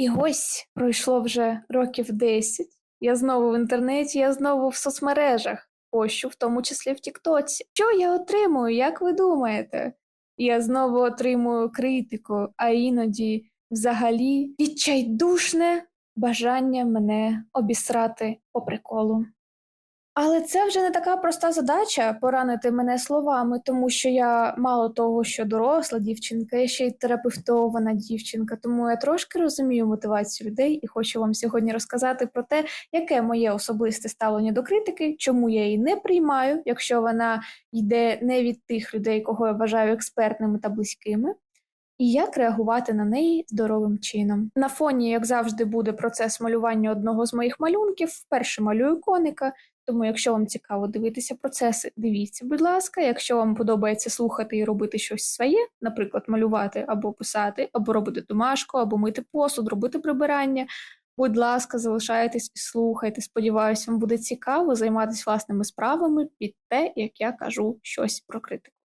І ось пройшло вже років 10. Я знову в інтернеті, я знову в соцмережах, пощу, в тому числі в Тіктоці. Що я отримую, як ви думаєте? Я знову отримую критику, а іноді взагалі відчайдушне бажання мене обісрати по приколу. Але це вже не така проста задача поранити мене словами, тому що я мало того, що доросла дівчинка, я ще й терапевтована дівчинка, тому я трошки розумію мотивацію людей і хочу вам сьогодні розказати про те, яке моє особисте ставлення до критики, чому я її не приймаю, якщо вона йде не від тих людей, кого я вважаю експертними та близькими. І як реагувати на неї здоровим чином. На фоні, як завжди, буде процес малювання одного з моїх малюнків. Вперше малюю коника, тому, якщо вам цікаво дивитися процеси, дивіться, будь ласка. Якщо вам подобається слухати і робити щось своє, наприклад, малювати або писати, або робити домашку, або мити посуд, робити прибирання. Будь ласка, залишайтесь і слухайте. Сподіваюсь, вам буде цікаво займатися власними справами під те, як я кажу щось про критику.